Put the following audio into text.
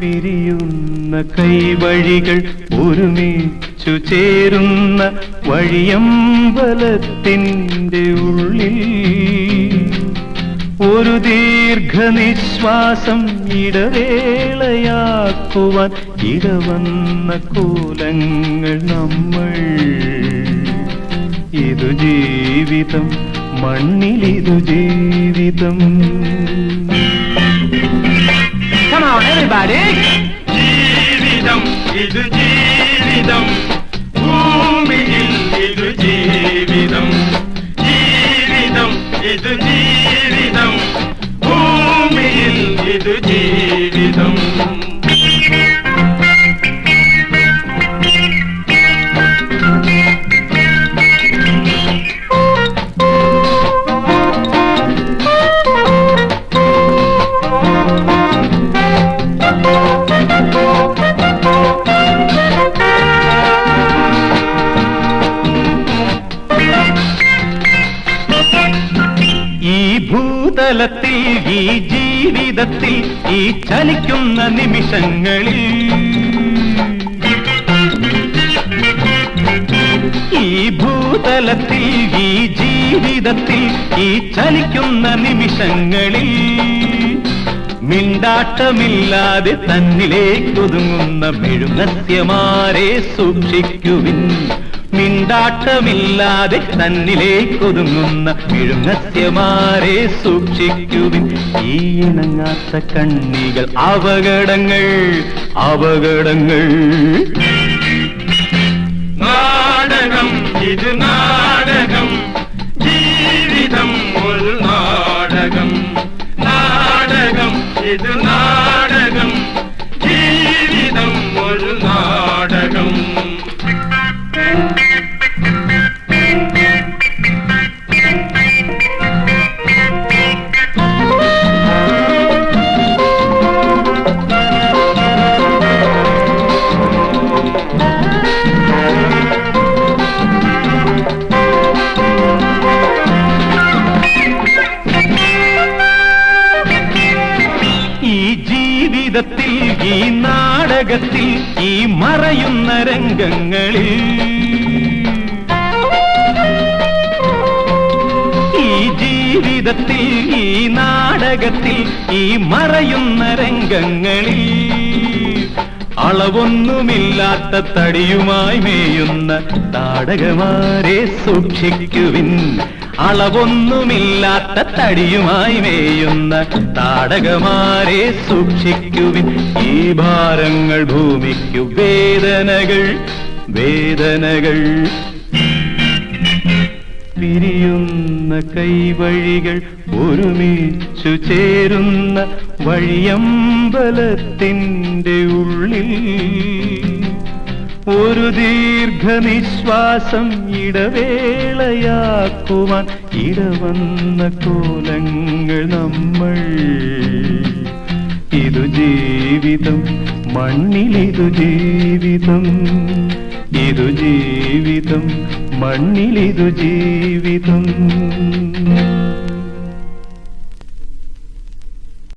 പിരിയുന്ന കൈവഴികൾ ഒരുമിച്ചു ചേരുന്ന വഴിയമ്പലത്തിന്റെ ഉള്ളിൽ ഒരു ദീർഘനിശ്വാസം ഇടവേളയാക്കുവാൻ ഇടവന്ന കൂലങ്ങൾ നമ്മൾ. ഇതു ജീവിതം മണ്ണിലിതു ജീവിതം. Come on, everybody! ജീവിതം ഇത് ജീവിതം ഭൂമിയിൽ ഇത് ജീവിതം ജീവിതം ഇത് ജീവിതം ഭൂമിയിൽ ഈ ഭൂതലത്തിൽ ഈ ജീവിതത്തിൽ ഈ ചലിക്കുന്ന നിമിഷങ്ങളിൽ. ഈ ഭൂതലത്തിൽ ഈ ജീവിതത്തിൽ ഈ ചലിക്കുന്ന നിമിഷങ്ങളിൽ. മിണ്ടാട്ടമില്ലാതെ തന്നിലേക്കൊതുങ്ങുന്ന മെഴുകത്യമാരെ സൂക്ഷിക്കുവിൻ. മിണ്ടാട്ടമില്ലാതെ തന്നിലേക്കൊതുങ്ങുന്ന വിഴുങ്ങത്യമാരെ സൂക്ഷിക്കുവിൻ. ഈ ഇണങ്ങാത്ത കണ്ണികൾ അപകടങ്ങൾ അപകടങ്ങൾ. നാടകം ഇത് നാടകം. ജീവിതം ഒരു നാടകം. നാടകം ഇത് നാടകം ജീവിതത്തിൽ ഈ നാടകത്തിൽ ഈ മറയുന്ന രംഗങ്ങളിൽ. ഈ ജീവിതത്തിൽ ഈ നാടകത്തിൽ ഈ മറയുന്ന രംഗങ്ങളിൽ. അളവൊന്നുമില്ലാത്ത തടിയുമായി മേയുന്ന താടകമാരെ സൂക്ഷിക്കുവിൻ. അളവൊന്നുമില്ലാത്ത തടിയുമായി മേയുന്ന താടകമാരെ സൂക്ഷിക്കുവിൻ. ഈ ഭാരങ്ങൾ ഭൂമിക്കു വേദനകൾ വേദനകൾ. പിരിയുന്ന കൈവഴികൾ ഒരുമിച്ചു ചേരുന്ന വഴിയമ്പലത്തിന്റെ ഉള്ളിൽ ഒരു ദീർഘനിശ്വാസം ഇടവേളയാക്കുവാൻ ഇടവന്ന കോലങ്ങൾ നമ്മൾ. ഇതു ജീവിതം മണ്ണിലിതു ജീവിതം. ഇതു ജീവിതം മണ്ണിലിതു ജീവിതം